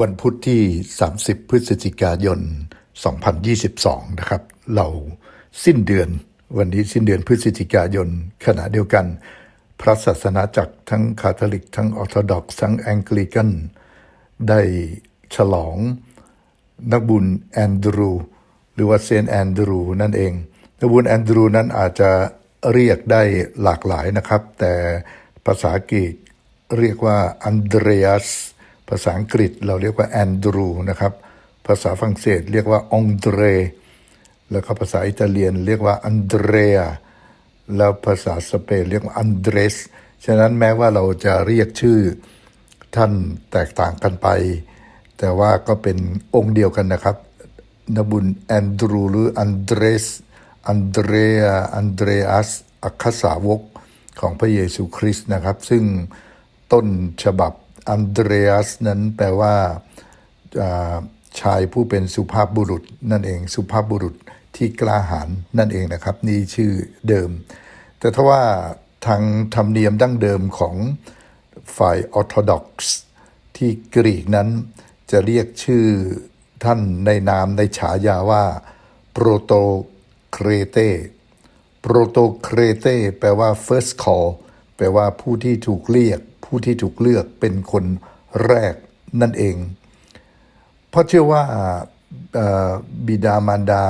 วันพุธที่ 30 พฤศจิกายน 2022 นะครับ เราสิ้นเดือนวันนี้สิ้นเดือนพฤศจิกายน ขณะเดียวกัน พระศาสนาจักรทั้งคาทอลิก ทั้งออร์โธดอกซ์ทั้งแองกิลิกัน ได้ฉลองนักบุญแอนดรู หรือว่าเซนต์แอนดรูนั่นเอง นักบุญแอนดรูนั้นอาจจะเรียกได้หลากหลายนะครับ แต่ภาษาอังกเรียกว่าอันเดรียส ภาษาอังกฤษเราเรียกว่าแอนดรูนะครับ ภาษาฝรั่งเศสเรียกว่าองเดรแล้วก็ภาษาอิตาเลียนเรียกว่าอันเดรียแล้วภาษาสเปนเรียกว่าอันเดรส ฉะนั้นแม้ว่าเราจะเรียกชื่อท่านแตกต่างกันไป แต่ว่าก็เป็นองค์เดียวกันนะครับนบุญแอนดรูหรืออันเดรส อันเดรียอันเดรอัสอัครสาวกของพระเยซูคริสต์นะครับ ซึ่งต้นฉบับ อันเดรียสนั้นแปลว่าอ่าชายผู้เป็นสุภาพบุรุษ นั่นเองสุภาพบุรุษที่กล้าหาญนั่นเองนะครับ นี่ชื่อเดิม แต่ถ้าว่าทางธรรมเนียมดั้งเดิมของฝ่ายออร์โธดอกซ์ที่กรีกนั้นจะเรียกชื่อท่านในนามในฉายาว่าโปรโตเครเตโปรโตเครเตแปลว่า first call แปลว่าผู้ที่ถูกเรียก ผู้ที่ถูกเลือกเป็นคนแรกนั่นเอง เพราะเชื่อว่าบิดามารดา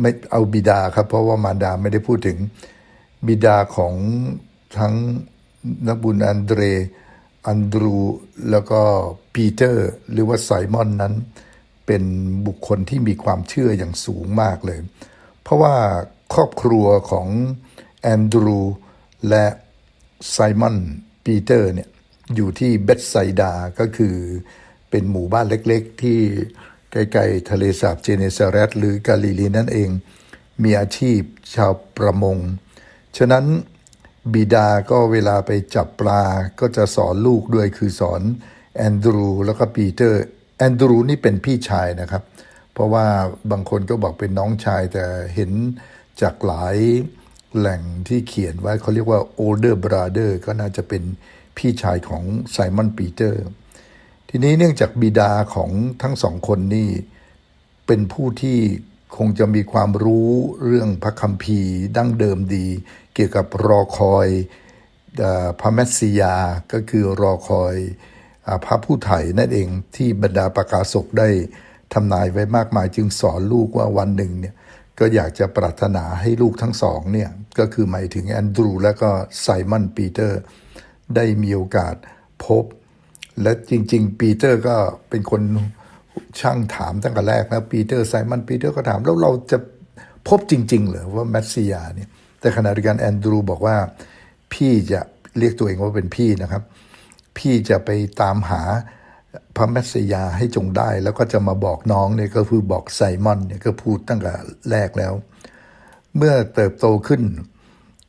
ไม่เอาบิดาครับ เพราะว่ามารดาไม่ได้พูดถึงบิดาของทั้งนักบุญอันเดร อันดรู แล้วก็ปีเตอร์ หรือว่าไซมอนนั้น เป็นบุคคลที่มีความเชื่ออย่างสูงมากเลย เพราะว่าครอบครัวของแอนดรูและไซมอนปีเตอร์เนี่ย อยู่ที่เบธไซดา ก็คือเป็นหมู่บ้านเล็กๆ ที่ใกล้ๆทะเลสาบเจเนซาเรตหรือกาลิลีนั่นเอง มีอาชีพชาวประมง ฉะนั้นบิดาก็เวลาไปจับปลาก็จะสอนลูกด้วยคือสอนแอนดรูแล้วก็ปีเตอร์แอนดรูนี่เป็นพี่ชายนะครับ เพราะว่าบางคนก็บอกเป็นน้องชายแต่เห็นจากหลายแหล่งที่เขียนไว้เขาเรียกว่า older brother ก็น่าจะเป็น พี่ชายของไซมอนปีเตอร์ ทีนี้เนื่องจากบิดาของทั้งสองคนนี่ เป็นผู้ที่คงจะมีความรู้เรื่องพระคัมภีร์ดั้งเดิมดี เกี่ยวกับรอคอยอพระแมสสิยา ก็คือรอคอยอพระผู้ไถ่นั่นเองที่บรรดาประกาศกได้ทำนายไว้มากมายจึงสอนลูกว่าวันหนึ่งเนี่ยก็อยากจะปรารถนาให้ลูกทั้งสองเนี่ย ก็คือหมายถึงแอนดรูและก็ไซมอนปีเตอร์ ได้มีโอกาสพบ และจริง ๆ ปีเตอร์ก็เป็นคนช่างถามตั้งแต่แรกนะปีเตอร์ไซมอนปีเตอร์ก็ถาม แล้วเราจะพบจริง ๆ เหรอว่าแมสซิยาเนี่ยแต่ขณะเดียวกันแอนดรูบอกว่า พี่จะเรียกตัวเองว่าเป็นพี่นะครับ พี่จะไปตามหาพระแมสสิยาให้จงได้ แล้วก็จะมาบอกน้องเนี่ยก็คือบอกไซมอนเนี่ยก็พูดตั้งแต่แรกแล้ว เมื่อเติบโตขึ้น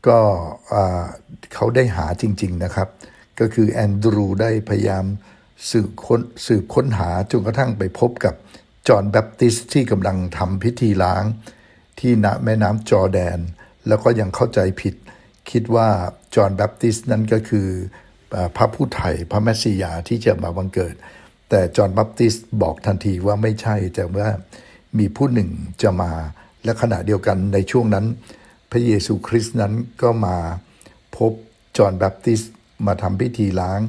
ก็เขาได้หาจริง ๆนะครับ ก็คือแอนดรูได้พยายามสืบค้นสืบค้นหาจนกระทั่งไปพบกับจอห์นแบปติสต์ที่กำลังทำพิธีล้าง ที่ณแม่น้ำจอแดน แล้วก็ยังเข้าใจผิด คิดว่าจอห์นแบปติสต์นั้นก็คือพระผู้ไถ่พระแมสสิยาที่จะมาบังเกิด แต่จอห์นแบปติสต์บอกทันทีว่าไม่ใช่แต่ว่ามีผู้หนึ่งจะมาและขณะเดียวกันในช่วงนั้น พระเยซูคริสต์นั้นก็มาพบจอห์นแบปติสต์มาทำพิธีล้าง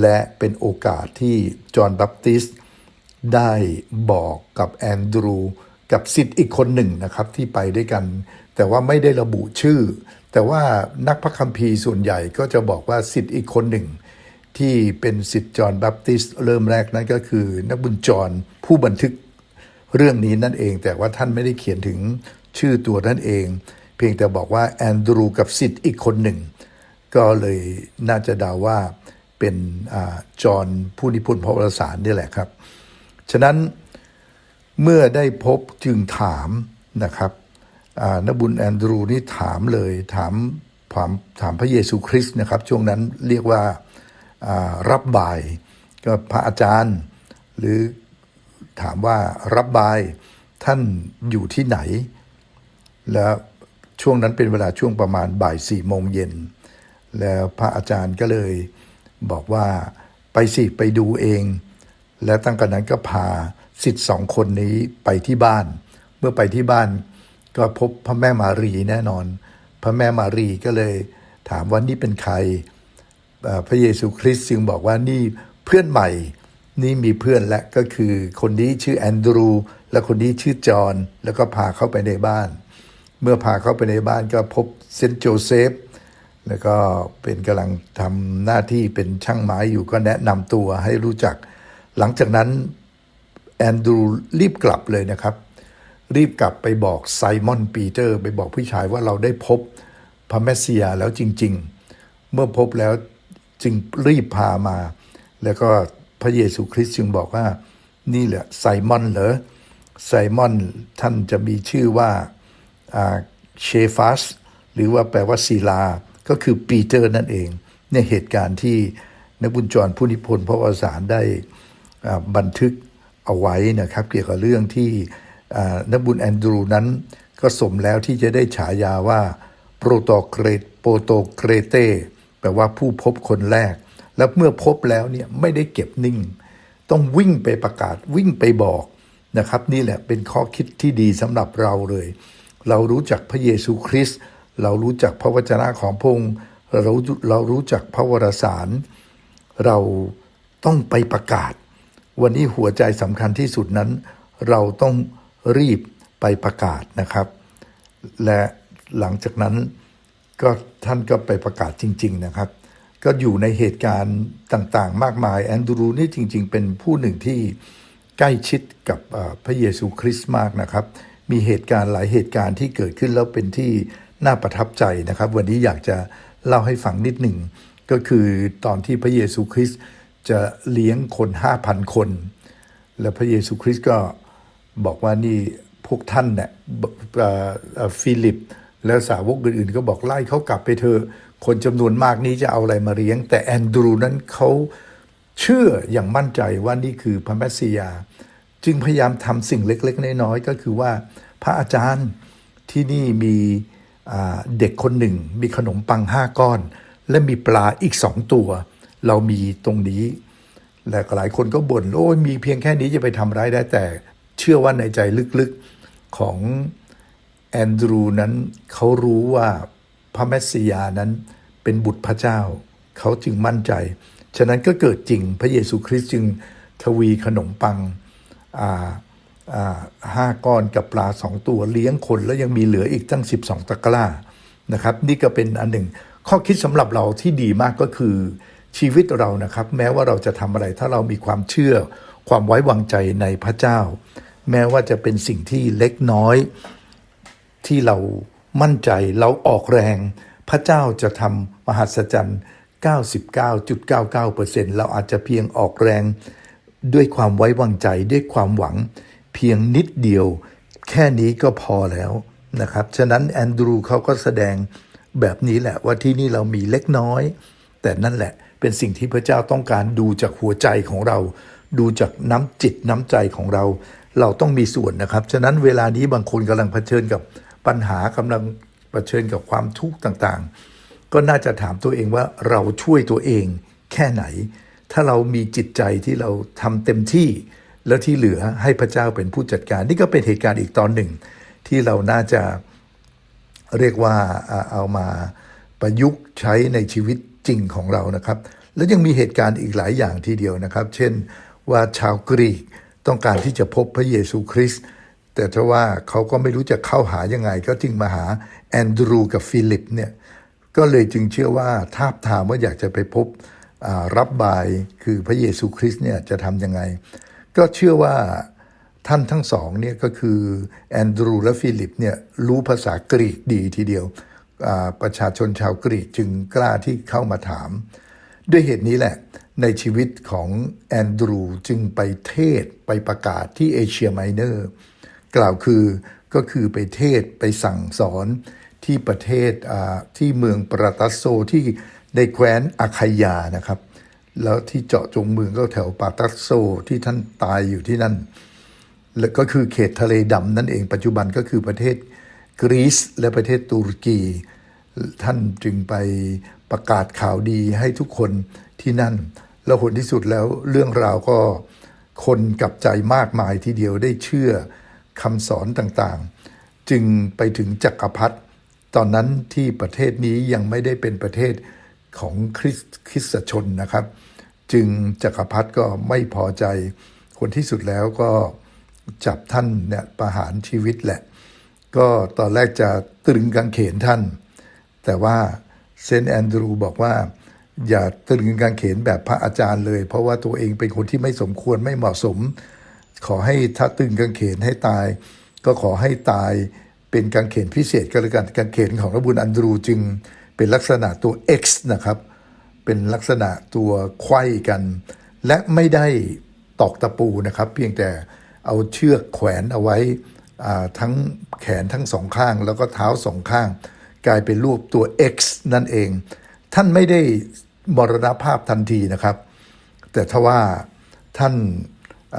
และเป็นโอกาสที่จอห์นแบปติสต์ได้บอกกับแอนดรูกับสิทธิ์อีกคนหนึ่งนะครับที่ไปด้วยกัน แต่ว่าไม่ได้ระบุชื่อ แต่ว่านักพระคัมภีร์ส่วนใหญ่ก็จะบอกว่าสิทธิ์อีกคนหนึ่ง ที่เป็นสิทธิ์จอห์นแบปติสต์เริ่มแรกนั้นก็คือ นักบุญจอห์นผู้บันทึกเรื่องนี้นั่นเอง แต่ว่าท่านไม่ได้เขียนถึงชื่อตัวท่านเอง เพียงแต่บอกว่าแอนดรูกับสิทธิ์อีกคนหนึ่ง ก็เลยน่าจะเดาว่าเป็นจอห์นผู้นิพนธ์พระวรสารนี่แหละครับ ฉะนั้นเมื่อได้พบจึงถามนะครับนบุญแอนดรูนี่ถามเลยถามถามถามพระเยซูคริสต์นะครับ ช่วงนั้นเรียกว่าอ่ารับบายก็พระอาจารย์ หรือถามว่ารับบายท่านอยู่ที่ไหน แล้ว ช่วงนั้นเป็นเวลาช่วงประมาณบ่ายสี่โมงเย็น แล้วพระอาจารย์ก็เลยบอกว่าไปสิไปดูเอง และตั้งแต่นั้นก็พาสิทธิ์สองคนนี้ไปที่บ้าน เมื่อไปที่บ้านก็พบพระแม่มารีแน่นอน พระแม่มารีก็เลยถามว่านี่เป็นใคร พระเยซูคริสต์จึงบอกว่านี่เพื่อนใหม่ นี่มีเพื่อนและก็คือคนนี้ชื่อแอนดรู และคนนี้ชื่อจอห์นแล้วก็พาเข้าไปในบ้าน เมื่อพาเข้าไปในบ้านก็พบเซนต์โจเซฟ แล้วก็เป็นกำลังทำหน้าที่เป็นช่างไม้อยู่ก็แนะนำตัวให้รู้จัก หลังจากนั้นแอนดรูรีบกลับเลยนะครับ รีบกลับไปบอกไซมอนปีเตอร์ไปบอกผู้ชายว่าเราได้พบพระเมสสิยาแล้วจริง ๆ เมื่อพบแล้วจึงรีบพามา แล้วก็พระเยซูคริสต์จึงบอกว่า นี่แหละไซมอนเหรอไซมอนท่านจะมีชื่อว่า เชฟัสหรือว่าแปลว่าศิลา ก็คือปีเตอร์นั่นเองในเหตุการณ์ที่นักบุญจรผู้นิพนธ์พระวสารได้บันทึกเอาไว้นะครับ เกี่ยวกับเรื่องที่นักบุญแอนดรูนั้นก็สมแล้วที่จะได้ฉายาว่าโปรโตเกรตโปรโตเกรเตแปลว่าผู้พบคนแรก แล้วเมื่อพบแล้วเนี่ยไม่ได้เก็บนิ่ง ต้องวิ่งไปประกาศวิ่งไปบอกนะครับ นี่แหละเป็นข้อคิดที่ดีสำหรับเราเลย เรารู้จักพระเยซูคริสต์เรารู้จักพระวจนะของพระองค์เราเรารู้จักพระวรสาร เราต้องไปประกาศ วันนี้หัวใจสำคัญที่สุดนั้น เราต้องรีบไปประกาศนะครับ และหลังจากนั้นก็ท่านก็ไปประกาศจริง ๆนะครับ ก็อยู่ในเหตุการณ์ต่างๆ มากมาย แอนดรูนี่จริง ๆ เป็นผู้หนึ่งที่ใกล้ชิดกับพระเยซูคริสต์มากนะครับ มีเหตุการณ์หลายเหตุการณ์ที่เกิดขึ้นแล้วเป็นที่น่าประทับใจนะครับ วันนี้อยากจะเล่าให้ฟังนิดหนึ่ง ก็คือตอนที่พระเยซูคริสต์จะเลี้ยงคน 5,000 คน แล้วพระเยซูคริสต์ก็บอกว่านี่พวกท่านเนี่ยฟิลิป แล้วสาวกอื่นๆ ก็บอกไล่เขากลับไปเถอะคนจำนวนมากนี้จะเอาอะไรมาเลี้ยง แต่แอนดรูนั้นเขาเชื่ออย่างมั่นใจว่านี่คือพระแมสสิยา จึงพยายามทำสิ่งเล็ก ๆ น้อยๆก็คือว่าพระอาจารย์ที่นี่มีเด็กคนหนึ่ง มีขนมปังห้าก้อน และมีปลาอีกสองตัว เรามีตรงนี้และหลายคนก็บ่นโอ้ยมีเพียงแค่นี้จะไปทำร้ายได้แต่เชื่อว่าในใจลึกๆของแอนดรูนั้นเขารู้ว่าพระแมสสิยานั้นเป็นบุตรพระเจ้า เขาจึงมั่นใจ ฉะนั้นก็เกิดจริงพระเยซูคริสต์จึงทวีขนมปัง ห้าก้อนกับปลาสองตัวเลี้ยงคนแล้วยังมีเหลืออีกตั้ง 12 ตะกร้านะครับ นี่ก็เป็นอันหนึ่ง ข้อคิดสำหรับเราที่ดีมากก็คือชีวิตเรานะครับ แม้ว่าเราจะทำอะไรถ้าเรามีความเชื่อ ความไว้วางใจในพระเจ้า แม้ว่าจะเป็นสิ่งที่เล็กน้อย ที่เรามั่นใจเราออกแรง พระเจ้าจะทำมหัศจรรย์ 99.99%เราอาจจะเพียงออกแรง ด้วยความไว้วางใจด้วยความหวัง เพียงนิดเดียว แค่นี้ก็พอแล้วนะครับ ฉะนั้นแอนดรูเขาก็แสดงแบบนี้แหละว่าที่นี่เรามีเล็กน้อย แต่นั่นแหละเป็นสิ่งที่พระเจ้าต้องการดูจากหัวใจของเรา ดูจากน้ำจิตน้ำใจของเรา เราต้องมีส่วนนะครับ ฉะนั้นเวลานี้บางคนกำลังเผชิญกับปัญหากำลังเผชิญกับความทุกข์ต่างๆ ก็น่าจะถามตัวเองว่าเราช่วยตัวเองแค่ไหน ถ้าเรามีจิตใจที่เราทำเต็มที่ แล้วที่เหลือให้พระเจ้าเป็นผู้จัดการ นี่ก็เป็นเหตุการณ์อีกตอนหนึ่ง ที่เราน่าจะเรียกว่าเอามาประยุกต์ใช้ในชีวิตจริงของเรานะครับ แล้วยังมีเหตุการณ์อีกหลายอย่างทีเดียวนะครับ เช่นว่าชาวกรีกต้องการที่จะพบพระเยซูคริสต์แต่ถ้าว่าเขาก็ไม่รู้จะเข้าหายังไง ก็จึงมาหาแอนดรูกับฟิลิปเนี่ยก็เลยจึงเชื่อว่าทาบทามว่าอยากจะไปพบ รับบายคือพระเยซูคริสต์เนี่ยจะทำยังไง ก็เชื่อว่าท่านทั้งสองเนี่ยก็คือแอนดรูและฟิลิปเนี่ยรู้ภาษากรีกดีทีเดียว ประชาชนชาวกรีกจึงกล้าที่เข้ามาถาม ด้วยเหตุนี้แหละ ในชีวิตของแอนดรูจึงไปเทศไปประกาศที่เอเชียไมเนอร์ กล่าวคือก็คือไปเทศไปสั่งสอนที่ประเทศที่เมืองปราตัสโซที่ ในแคว้นอาคายานะครับ แล้วที่เจาะจงเมืองก็แถวปาตัสโซที่ท่านตายอยู่ที่นั่นและก็คือเขตทะเลดำนั่นเองปัจจุบันก็คือประเทศกรีซและประเทศตุรกี ท่านจึงไปประกาศข่าวดีให้ทุกคนที่นั่น แล้วผลที่สุดแล้วเรื่องราวก็คนกลับใจมากมายทีเดียวได้เชื่อคำสอนต่างๆ จึงไปถึงจักรพรรดิตอนนั้นที่ประเทศนี้ยังไม่ได้เป็นประเทศ ของคริสคริสตชนนะครับ จึงจักรพรรดิก็ไม่พอใจ คนที่สุดแล้วก็จับท่านเนี่ยประหารชีวิตแหละ ก็ตอนแรกจะตรึงกางเขนท่าน แต่ว่าเซนแอนดรูบอกว่า อย่าตรึงกางเขนแบบพระอาจารย์เลย เพราะว่าตัวเองเป็นคนที่ไม่สมควรไม่เหมาะสม ขอให้ถ้าตรึงกางเขนให้ตาย ก็ขอให้ตายเป็นกางเขนพิเศษก็แล้วกันกางเขนของระบุญอันดรูจึง เป็นลักษณะตัว X นะครับ เป็นลักษณะตัวไขว้กัน และไม่ได้ตอกตะปูนะครับ เพียงแต่เอาเชือกแขวนเอาไว้ทั้งแขนทั้งสองข้าง แล้วก็เท้าสองข้าง กลายเป็นรูปตัว X นั่นเอง ท่านไม่ได้มรณภาพทันทีนะครับ แต่ถ้าว่าท่านอ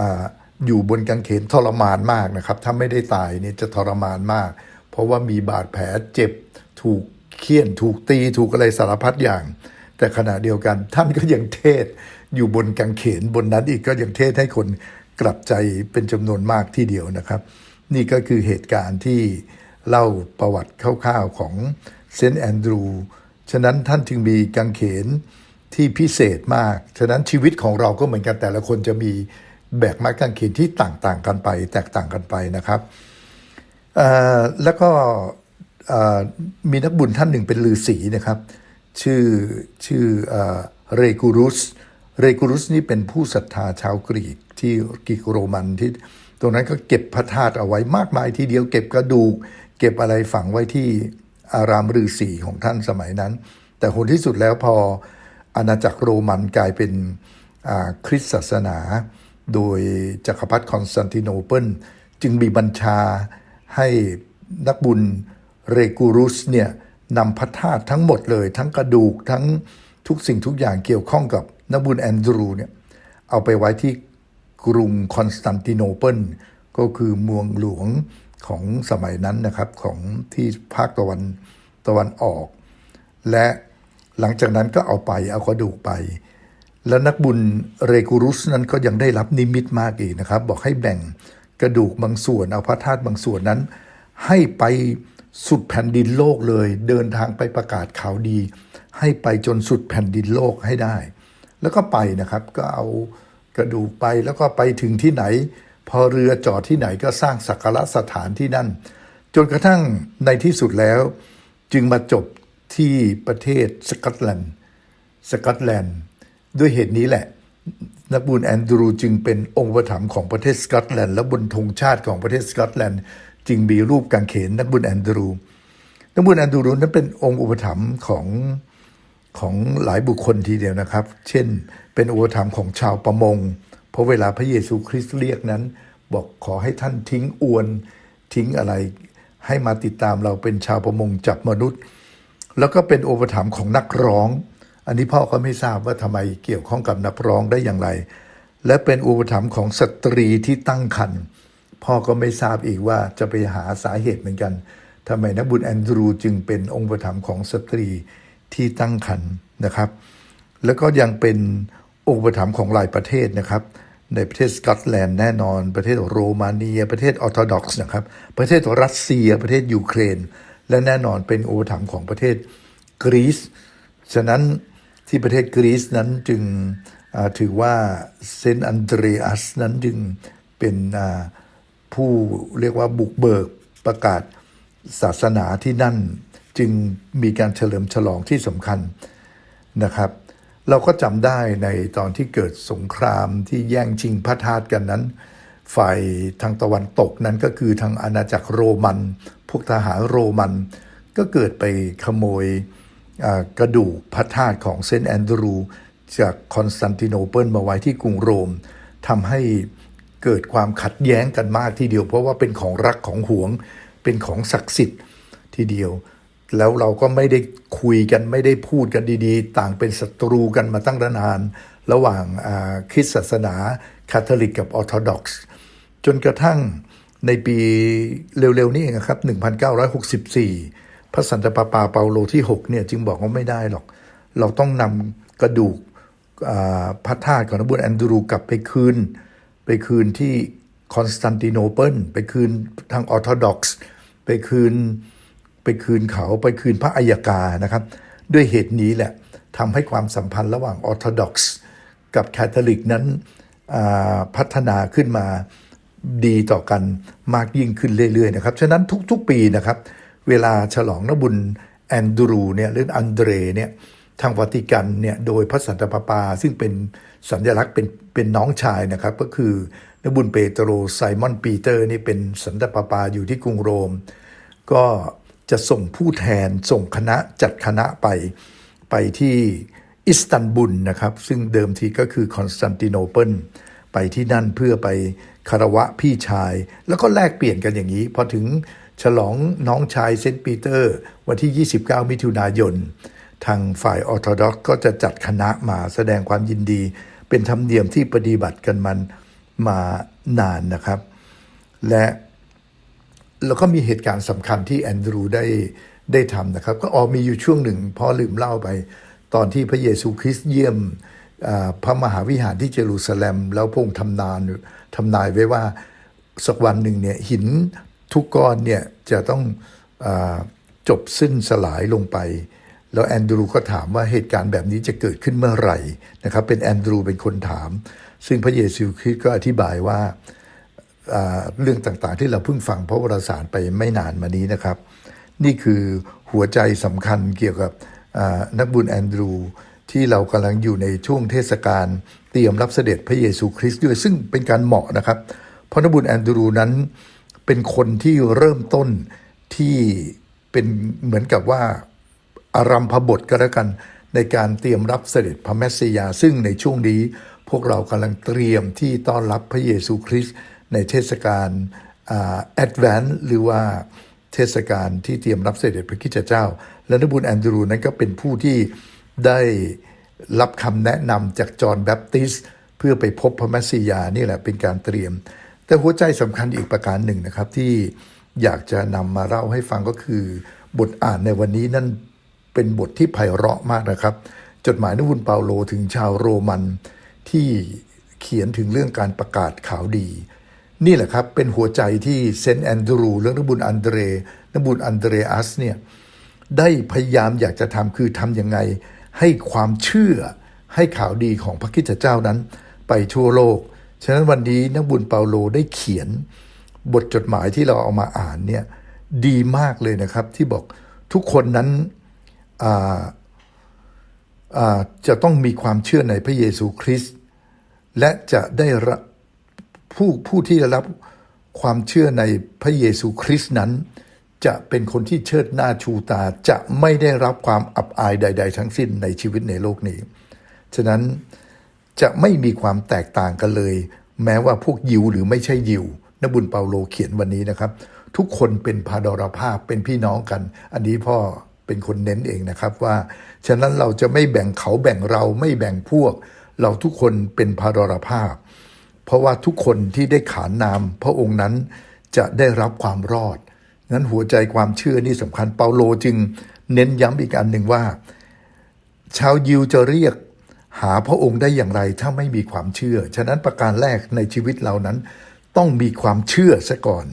อยู่บนกางเขนทรมานมากนะครับ ถ้าไม่ได้ตายเนี่ยจะทรมานมาก เพราะว่ามีบาดแผลเจ็บถูก เคี่ยนถูกตีถูกอะไรสารพัดอย่าง แต่ขณะเดียวกัน ท่านก็ยังเทศอยู่บนกางเขนบนนั้นอีกก็ยังเทศให้คนกลับใจเป็นจำนวนมากที่เดียวนะครับ นี่ก็คือเหตุการณ์ที่เล่าประวัติคร่าวๆของเซนต์แอนดรูฉะนั้นท่านจึงมีกางเขนที่พิเศษมาก ฉะนั้นชีวิตของเราก็เหมือนกันแต่ละคนจะมีแบกไม้กางเขนที่ต่างๆกันไป แตกต่างกันไปนะครับ แล้วก็ มีนักบุญท่านหนึ่งเป็นฤาษีนะครับ ชื่อชื่อเรกูรุสเรกูรุสนี่เป็นผู้ศรัทธาชาวกรีกที่กรีกโรมันที่ ตรงนั้นก็เก็บพระธาตุเอาไว้มากมายทีเดียวเก็บกระดูก เก็บอะไรฝังไว้ที่อารามฤาษีของท่านสมัยนั้น แต่ผลที่สุดแล้วพออาณาจักรโรมันกลายเป็นคริสตศาสนา โดยจักรพรรดิคอนสแตนติโนเปิลจึงมีบัญชาให้นักบุญ เรกูรุสเนี่ยนำพระธาตุทั้งหมดเลย ทั้งกระดูกทั้งทุกสิ่งทุกอย่างเกี่ยวข้องกับนักบุญแอนดรูเนี่ยเอาไปไว้ที่กรุงคอนสแตนติโนเปิลก็คือเมืองหลวงของสมัยนั้นนะครับของที่ภาคตะวันตะวันออก และหลังจากนั้นก็เอาไปเอากระดูกไป แล้วนักบุญเรกูรุสนั้นก็ยังได้รับนิมิตมากอีกนะครับ บอกให้แบ่งกระดูกบางส่วนเอาพระธาตุบางส่วนนั้น ให้ไป สุดแผ่นดินโลกเลย เดินทางไปประกาศข่าวดี ให้ไปจนสุดแผ่นดินโลกให้ได้ แล้วก็ไปนะครับก็เอากระดูกไปแล้วก็ไปถึงที่ไหน พอเรือจอดที่ไหนก็สร้างสักการะสถานที่นั่น จนกระทั่งในที่สุดแล้ว จึงมาจบที่ประเทศสกอตแลนด์สกอตแลนด์ ด้วยเหตุนี้แหละ นักบุญแอนดรูจึงเป็นองค์ประถมของประเทศสกอตแลนด์และบนธงชาติของประเทศสกอตแลนด์ จึงมีรูปกางเขนนักบุญแอนดรู นักบุญแอนดรูนั้นเป็นองค์อุปถัมภ์ของของหลายบุคคลทีเดียวนะครับ เช่น เป็นอุปถัมภ์ของชาวประมง เพราะเวลาพระเยซูคริสต์เรียกนั้น บอกขอให้ท่านทิ้งอวนทิ้งอะไร ให้มาติดตามเราเป็นชาวประมงจับมนุษย์ แล้วก็เป็นอุปถัมภ์ของนักร้อง อันนี้พ่อก็ไม่ทราบว่าทำไมเกี่ยวข้องกับนักร้องได้อย่างไร และเป็นอุปถัมภ์ของสตรีที่ตั้งครรภ์ พ่อก็ไม่ทราบอีกว่าจะไปหาสาเหตุเหมือนกันทำไมนักบุญแอนดรูจึงเป็นองค์อุปถัมของสตรีที่ตั้งครรภ์นะครับ แล้วก็ยังเป็นองค์อุปถัมของหลายประเทศนะครับ ในประเทศสกอตแลนด์แน่นอน ประเทศโรมาเนีย ประเทศออร์โธดอกซ์นะครับ ประเทศรัสเซีย ประเทศยูเครน และแน่นอนเป็นอุปถัมของประเทศกรีซ ฉะนั้นที่ประเทศกรีซนั้นจึงถือว่าเซนต์อันเดรีอัสนั้นจึงเป็นอ่า ผู้เรียกว่าบุกเบิกประกาศศาสนาที่นั่นจึงมีการเฉลิมฉลองที่สำคัญนะครับ เราก็จำได้ในตอนที่เกิดสงครามที่แย่งชิงพระธาตุกันนั้น ฝ่ายทางตะวันตกนั้นก็คือทางอาณาจักรโรมัน พวกทหารโรมัน ก็เกิดไปขโมยกระดูกพระธาตุของเซนต์แอนดรู จากคอนสแตนติโนเปิลมาไว้ที่กรุงโรมทำให้ เกิดความขัดแย้งกันมากทีเดียว เพราะว่าเป็นของรักของหวง เป็นของศักดิ์สิทธิ์ทีเดียว แล้วเราก็ไม่ได้คุยกันไม่ได้พูดกันดีๆ ต่างเป็นศัตรูกันมาตั้งนาน ระหว่างคริสตศาสนาคาทอลิกกับออร์โธดอกซ์ จนกระทั่งในปีเร็วๆ นี้เองครับ 1964 พระสันตะปาปาเปาโลที่ 6 เนี่ย จึงบอกว่าไม่ได้หรอก เราต้องนำกระดูกพระธาตุของนบุญแอนดรูกลับไปคืน ไปคืนที่คอนสแตนติโนเปิลไปคืนทางออร์โธดอกซ์ไปคืนไปคืนเขาไปคืนพระอัยกานะครับ ด้วยเหตุนี้แหละทำให้ความสัมพันธ์ระหว่างออร์โธดอกซ์กับแคทอลิกนั้นพัฒนาขึ้นมาดีต่อกันมากยิ่งขึ้นเรื่อยๆนะครับ ฉะนั้นทุกๆปีนะครับ เวลาฉลองนบุญแอนดรูเนี่ยหรืออันเดรเนี่ย ทางวาติกันเนี่ยโดยพระสันตะปาปา ซึ่งเป็นสัญลักษณ์เป็นเป็นน้องชายนะครับ ก็คือนบุญเปโตรไซมอนปีเตอร์นี่เป็นสันตะปาปาอยู่ที่กรุงโรม ก็จะส่งผู้แทนส่งคณะจัดคณะไปไปที่อิสตันบุลนะครับ ซึ่งเดิมทีก็คือคอนสแตนติโนเปิลไปที่นั่นเพื่อไปคารวะพี่ชาย แล้วก็แลกเปลี่ยนกันอย่างนี้ พอถึงฉลองน้องชายเซนต์ปีเตอร์ วันที่ 29 มิถุนายน ทางฝ่ายออร์โธดอกก็จะจัดคณะมาแสดงความยินดี เป็นธรรมเนียมที่ปฏิบัติกันมันมานานนะครับ และแล้วก็มีเหตุการณ์สำคัญที่แอนดรูได้ได้ทำนะครับ ก็ออมีอยู่ช่วงหนึ่งพอลืมเล่าไปตอนที่พระเยซูคริสต์เยี่ยมพระมหาวิหารที่เยรูซาเล็ม แล้วพงทำนานทำนายไว้ว่าสักวันหนึ่งเนี่ยหินทุกก้อนเนี่ยจะต้องอจบสิ้นสลายลงไป แล้วแอนดรูก็ถามว่าเหตุการณ์แบบนี้จะเกิดขึ้นเมื่อไหร่นะครับ เป็นแอนดรูเป็นคนถาม ซึ่งพระเยซูคริสต์ก็อธิบายว่าเรื่องต่างๆที่เราเพิ่งฟังพระวรสารไปไม่นานมานี้นะครับ นี่คือหัวใจสำคัญเกี่ยวกับนักบุญแอนดรู ที่เรากำลังอยู่ในช่วงเทศกาลเตรียมรับเสด็จพระเยซูคริสต์ด้วยซึ่งเป็นการเหมาะนะครับ เพราะนักบุญแอนดรูนั้นเป็นคนที่เริ่มต้นที่เป็นเหมือนกับว่า อารัมพบทก็แล้วกัน ในการเตรียมรับเสด็จพระแมสสิยา ซึ่งในช่วงนี้พวกเรากำลังเตรียมที่ต้อนรับพระเยซูคริสต์ในเทศกาลแอดแวนหรือว่าเทศกาลที่เตรียมรับเสด็จพระคริสตเจ้า และนบุญแอนดรูนั้นก็เป็นผู้ที่ได้รับคำแนะนำจากจอห์นแบปติสเพื่อไปพบพระแมสสิยานี่แหละเป็นการเตรียม แต่หัวใจสำคัญอีกประการหนึ่งนะครับที่อยากจะนำมาเล่าให้ฟังก็คือบทอ่านในวันนี้นั่น เป็นบทที่ไพเราะมากนะครับ จดหมายนบุญเปาโลถึงชาวโรมันที่เขียนถึงเรื่องการประกาศข่าวดี นี่แหละครับ เป็นหัวใจที่เซนต์แอนดรูเรื่องนบุญอันเดรนบุญอันเดรอัสเนี่ยได้พยายามอยากจะทำคือทำยังไง ให้ความเชื่อให้ข่าวดีของพระคริสตเจ้านั้น ไปทั่วโลก ฉะนั้นวันนี้นักบุญเปาโลได้เขียน บทจดหมายที่เราเอามาอ่านเนี่ยดีมากเลยนะครับที่บอกทุกคนนั้น จะต้องมีความเชื่อในพระเยซูคริสต์และจะได้รับผู้ผู้ที่ได้รับความเชื่อในพระเยซูคริสต์นั้น จะเป็นคนที่เชิดหน้าชูตาจะไม่ได้รับความอับอายใด ๆ ทั้งสิ้นในชีวิตในโลกนี้ ฉะนั้นจะไม่มีความแตกต่างกันเลย แม้ว่าพวกยิวหรือไม่ใช่ยิวนบุญเปาโลเขียนวันนี้นะครับ ทุกคนเป็นพาดรภาพเป็นพี่น้องกัน อันนี้พ่อ เป็นคนเน้นเองนะครับว่า ฉะนั้นเราจะไม่แบ่งเขาแบ่งเราไม่แบ่งพวก เราทุกคนเป็นพาดรภาพ เพราะว่าทุกคนที่ได้ขานนาม พระองค์นั้นจะได้รับความรอดนั้นหัวใจความเชื่อนี่สำคัญเปาโลจึงเน้นย้ำอีกอันหนึ่งว่า ชาวยิวจะเรียกหาพระองค์ได้อย่างไรถ้าไม่มีความเชื่อ ฉะนั้นประการแรกในชีวิตเรานั้น ต้องมีความเชื่อซะก่อน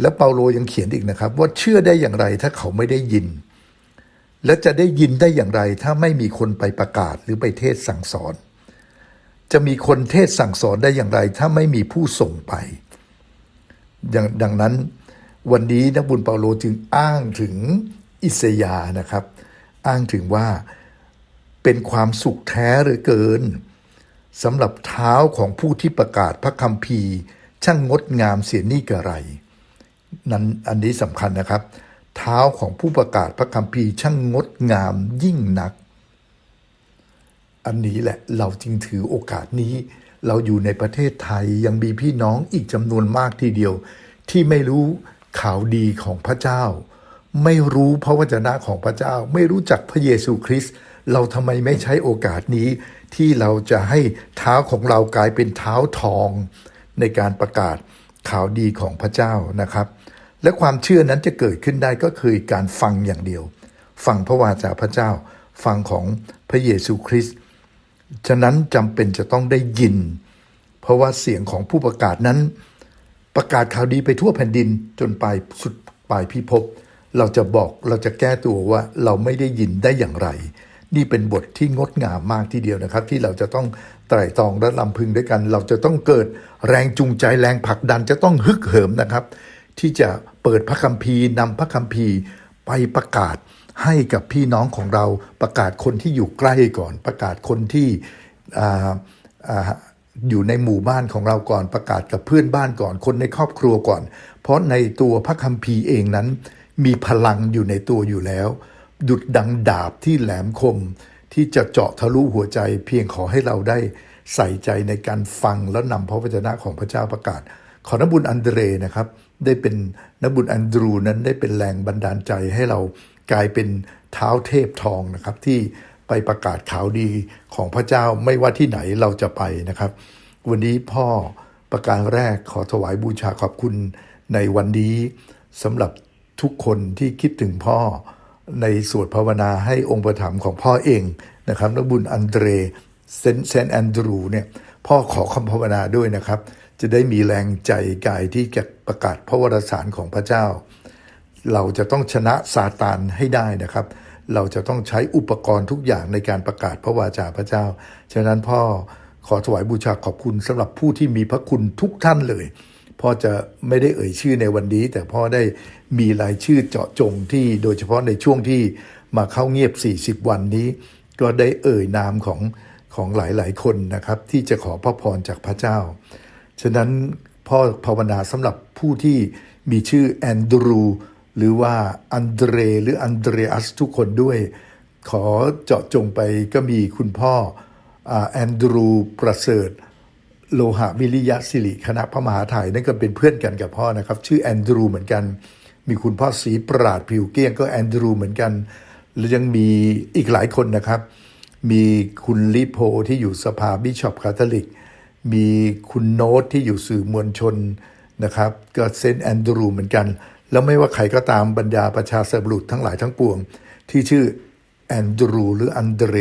แล้วเปาโลยังเขียนอีกนะครับ ว่าเชื่อได้อย่างไรถ้าเขาไม่ได้ยิน และจะได้ยินได้อย่างไรถ้าไม่มีคนไปประกาศหรือไปเทศสั่งสอน จะมีคนเทศสั่งสอนได้อย่างไร ถ้าไม่มีผู้ส่งไปอย่างดังนั้นวันนี้นักบุญเปาโลจึงอ้างถึงอิสยานะครับ อ้างถึงว่าเป็นความสุขแท้หลือเกินสำหรับเท้าของผู้ที่ประกาศพระคัมภีร์ช่างงดงามเสียนี่กระไร นั้นอันนี้สำคัญนะครับ เท้าของผู้ประกาศพระคัมภีร์ช่างงดงามยิ่งนัก อันนี้แหละเราจึงถือโอกาสนี้ เราอยู่ในประเทศไทยยังมีพี่น้องอีกจำนวนมากทีเดียว ที่ไม่รู้ข่าวดีของพระเจ้า ไม่รู้พระวจนะของพระเจ้า ไม่รู้จักพระเยซูคริสต์เราทำไมไม่ใช้โอกาสนี้ ที่เราจะให้เท้าของเรากลายเป็นเท้าทอง ในการประกาศข่าวดีของพระเจ้านะครับ และความเชื่อนั้นจะเกิดขึ้นได้ก็คือการฟังอย่างเดียว ฟังพระวาจาพระเจ้า ฟังของพระเยซูคริสต์ฉะนั้นจำเป็นจะต้องได้ยิน เพราะว่าเสียงของผู้ประกาศนั้น ประกาศข่าวดีไปทั่วแผ่นดินจนปลายสุดปลายพิภพเราจะบอกเราจะแก้ตัวว่าเราไม่ได้ยินได้อย่างไร นี่เป็นบทที่งดงามมากทีเดียวนะครับ ที่เราจะต้องไตร่ตรองและลำพึงด้วยกัน เราจะต้องเกิดแรงจูงใจแรงผลักดันจะต้องฮึกเหิมนะครับ ที่จะ เปิดพระคัมภีร์นำพระคัมภีร์ไปประกาศให้กับพี่น้องของเราประกาศคนที่อยู่ใกล้ก่อน ประกาศคนที่อยู่ในหมู่บ้านของเราก่อน ประกาศกับเพื่อนบ้านก่อน คนในครอบครัวก่อน เพราะในตัวพระคัมภีร์เองนั้น มีพลังอยู่ในตัวอยู่แล้ว ดุดดังดาบที่แหลมคม ที่จะเจาะทะลุหัวใจ เพียงขอให้เราได้ใส่ใจในการฟังแล้วนำพระวจนะของพระเจ้าประกาศ ขอนบุญอันเดเรนะครับ ได้เป็นนบุญอันดรูนั้นได้เป็นแรงบันดาลใจให้เรากลายเป็นเท้าเทพทองนะครับ ที่ไปประกาศข่าวดีของพระเจ้าไม่ว่าที่ไหนเราจะไปนะครับ วันนี้พ่อประการแรกขอถวายบูชาขอบคุณในวันนี้สำหรับทุกคนที่คิดถึงพ่อในสวดภาวนาให้องค์ประถมของพ่อเองนะครับและบุญอันเดรเซนเซนแอนดรูเนี่ยพ่อขอคำภาวนาด้วยนะครับ จะได้มีแรงใจกายที่จะประกาศพระวรสารของพระเจ้า เราจะต้องชนะซาตานให้ได้นะครับ เราจะต้องใช้อุปกรณ์ทุกอย่างในการประกาศพระวาจาพระเจ้า ฉะนั้นพ่อขอถวายบูชาขอบคุณสำหรับผู้ที่มีพระคุณทุกท่านเลย พ่อจะไม่ได้เอ่ยชื่อในวันนี้ แต่พ่อได้มีรายชื่อเจาะจงที่โดยเฉพาะในช่วงที่มาเข้าเงียบ 40 วันนี้ ก็ได้เอ่ยนามของของหลายๆ คนนะครับ ที่จะขอพระพรจากพระเจ้า ฉะนั้นพ่อภาวนาสำหรับผู้ที่มีชื่อแอนดรู หรือว่าอันเดรหรืออันเดรอัสทุกคนด้วย ขอเจาะจงไปก็มีคุณพ่อแอนดรูประเสริฐโลหะวิริยะสิริคณะพระมหาไทยนั่นก็เป็นเพื่อนกันกับพ่อนะครับ ชื่อแอนดรูเหมือนกัน มีคุณพ่อศรีปราดผิวเกลี้ยงก็แอนดรูเหมือนกัน แล้วยังมีอีกหลายคนนะครับ มีคุณลิโพที่อยู่สภาบิชอปคาทอลิก มีคุณโน้ตที่อยู่สื่อมวลชนนะครับก็เซนแอนดรูเหมือนกัน แล้วไม่ว่าใครก็ตามบรรดาประชาชนบุรุษทั้งหลายทั้งปวง ที่ชื่อแอนดรูหรืออันเดร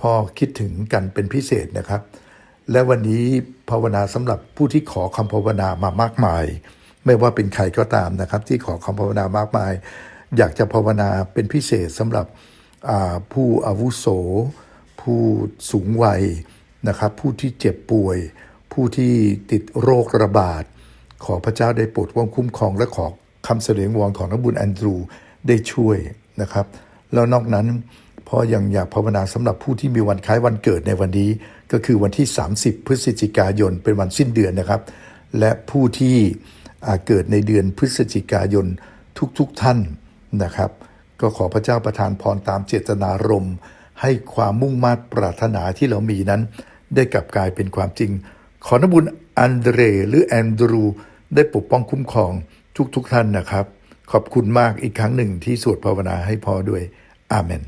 พอคิดถึงกันเป็นพิเศษนะครับ และวันนี้ภาวนาสำหรับผู้ที่ขอคำภาวนามามากมาย ไม่ว่าเป็นใครก็ตามนะครับ ที่ขอคำภาวนามากมาย อยากจะภาวนาเป็นพิเศษสำหรับผู้อาวุโส ผู้สูงวัย นะครับผู้ที่เจ็บป่วย ผู้ที่ติดโรคระบาด ขอพระเจ้าได้โปรดว่องคุ้มครองและขอคำเสด็จวอนของนักบุญแอนดรูได้ช่วยนะครับ แล้วนอกนั้นพ่อยังอยากภาวนาสำหรับผู้ที่มีวันคล้ายวันเกิดในวันนี้ ก็คือวันที่ 30 พฤศจิกายนเป็นวันสิ้นเดือนนะครับ และผู้ที่เกิดในเดือนพฤศจิกายนทุกๆทท่านนะครับ ก็ขอพระเจ้าประทานพรตามเจตนารมณ์ให้ความมุ่งมั่นปรารถนาที่เรามีนั้น ได้กลับกลายเป็นความจริง ขอนบุญอันเดรหรือแอนดรู ได้ปกป้องคุ้มครองทุกๆทท่านนะครับ ขอบคุณมากอีกครั้งหนึ่งที่สวดภาวนาให้พ่อด้วย อาเมน